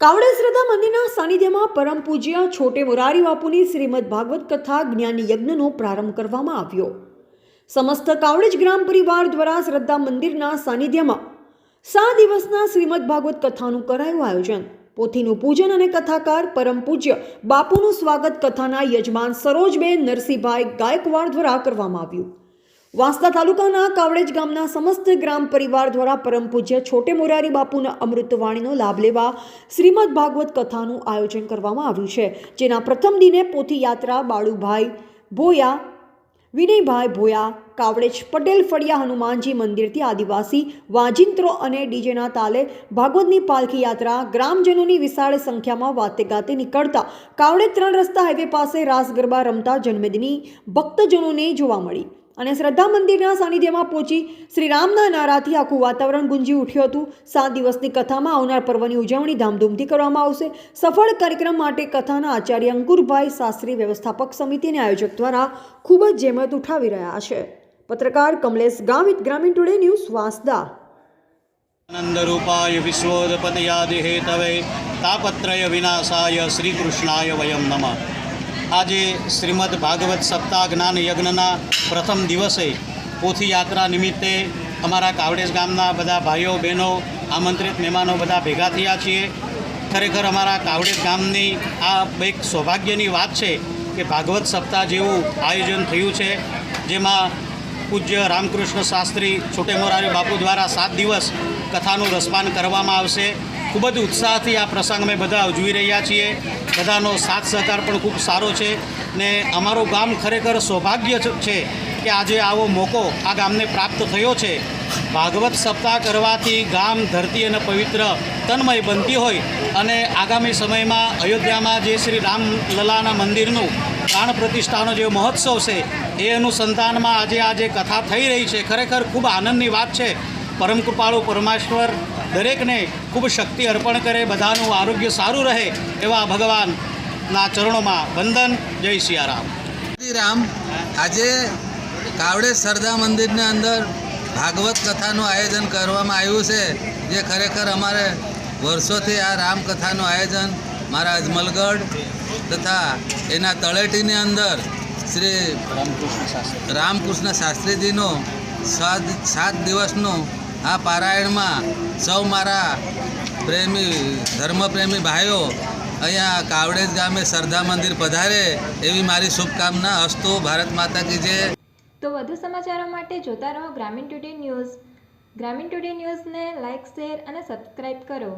કાવડે શ્રદ્ધા મંદિરના સાનિધ્યમાં પરમ પૂજ્ય છોટે મોરારી બાપુની શ્રીમદ ભાગવત કથા જ્ઞાની યજ્ઞનો પ્રારંભ કરવામાં આવ્યો. સમસ્ત કાવડેજ ગ્રામ પરિવાર દ્વારા શ્રદ્ધા મંદિરના સાનિધ્યમાં સાત દિવસના શ્રીમદ ભાગવત કથાનું કરાયું આયોજન. પોથીનું પૂજન અને કથાકાર પરમ પૂજ્ય બાપુનું સ્વાગત કથાના યજમાન સરોજબેન નરસિંહભાઈ ગાયકવાડ દ્વારા કરવામાં આવ્યું. વાંસદા તાલુકાના કાવડેજ ગામના સમસ્ત ગ્રામ પરિવાર દ્વારા પરમ પૂજ્ય છોટે મોરારી બાપુના અમૃતવાણીનો લાભ લેવા શ્રીમદ ભાગવત કથાનું આયોજન કરવામાં આવ્યું છે, જેના પ્રથમ દિને પોથી યાત્રા બાળુભાઈ ભોયા, વિનયભાઈ ભોયા, કાવડેજ પટેલ ફળિયા હનુમાનજી મંદિરથી આદિવાસી વાજિંત્રો અને ડીજેના તાલે ભાગવતની પાલખી યાત્રા ગ્રામજનોની વિશાળ સંખ્યામાં વાતે ગાતે નીકળતા કાવડેજ ત્રણ રસ્તા હાઈવે પાસે રાસ ગરબા રમતા જન્મદિની ભક્તજનોને જોવા મળી. અને શ્રદ્ધા મંદિરના સાનિધ્યમાં પહોંચી શ્રી રામના નારાથી આખું વાતાવરણ ગુંજી ઉઠ્યું હતું. સાત દિવસની કથામાં આવનાર પર્વની ઉજવણી ધામધૂમથી કરવામાં આવશે. સફળ કાર્યક્રમ માટે કથાના આચાર્ય અંકુરભાઈ શાસ્ત્રી વ્યવસ્થાપક સમિતિ અને આયોજક દ્વારા ખૂબ જ જેમત ઉઠાવી રહ્યા છે. પત્રકાર કમલેશ ગામિત, ગ્રામીણ ટુડે ન્યૂઝ વાંસદા. આનંદરૂપાય વિશ્વોદપતયાદિ હેતવે તાપત્રય વિનાશાય શ્રીકૃષ્ણાય વયમ નમઃ. આજે શ્રીમદ ભાગવત સપ્તાહ જ્ઞાન યજ્ઞના પ્રથમ દિવસે પોથી યાત્રા નિમિત્તે અમારા કાવડેજ ગામના બધા ભાઈઓ, બહેનો, આમંત્રિત મહેમાનો બધા ભેગા થયા છીએ. ખરેખર અમારા કાવડેજ ગામની આ એક સૌભાગ્યની વાત છે કે ભાગવત સપ્તાહ જેવું આયોજન થયું છે, જેમાં પૂજ્ય રામકૃષ્ણ શાસ્ત્રી, છોટે મોરારી બાપુ દ્વારા સાત દિવસ કથાનું રસપાન કરવામાં આવશે. ખૂબ જ ઉત્સાહથી આ પ્રસંગ અમે બધા ઉજવી રહ્યા છીએ. બધાનો સાથ સહકાર પણ ખૂબ સારો છે ને અમારું ગામ ખરેખર સૌભાગ્ય છે કે આજે આવો મોકો આ ગામને પ્રાપ્ત થયો છે. ભાગવત સપ્તાહ કરવાથી ગામ ધરતી અને પવિત્ર તન્મય બનતી હોય અને આગામી સમયમાં અયોધ્યામાં જે શ્રી રામલલાના મંદિરનું પ્રાણ પ્રતિષ્ઠાનો જે મહોત્સવ છે, એ અનુસંધાનમાં આજે આ જે કથા થઈ રહી છે, ખરેખર ખૂબ આનંદની વાત છે. પરમ કૃપાળુ પરમેશ્વર દરેકને ખૂબ શક્તિ અર્પણ કરે બધાનું આરોગ્ય સારું રહે એવા ભગવાનના ચરણોમાં વંદન. જય સિયારામ. શ્રી રામ આજે કાવડે સરદા મંદિરની અંદર ભાગવત કથાનું આયોજન કરવામાં આવ્યું છે જે ખરેખર અમારે વર્ષોથી આ રામકથાનું આયોજન મારા અજમલગઢ તથા એના તળેટીની અંદર શ્રી રામકૃષ્ણ શાસ્ત્રીજીનું સાત સાત દિવસનું આ પારાયણમાં સૌ મારા પ્રેમી, ધર્મપ્રેમી ભાઈઓ અહીંયા કાવડેજ ગામે શ્રદ્ધા મંદિર પધારે એવી મારી શુભકામના અસ્તુ ભારત માતા કી જય. તો વધુ સમાચારો માટે જોતા રહો Gramin today news. Gramin today ન્યૂઝને લાઇક શેર અને સબસ્ક્રાઇબ કરો.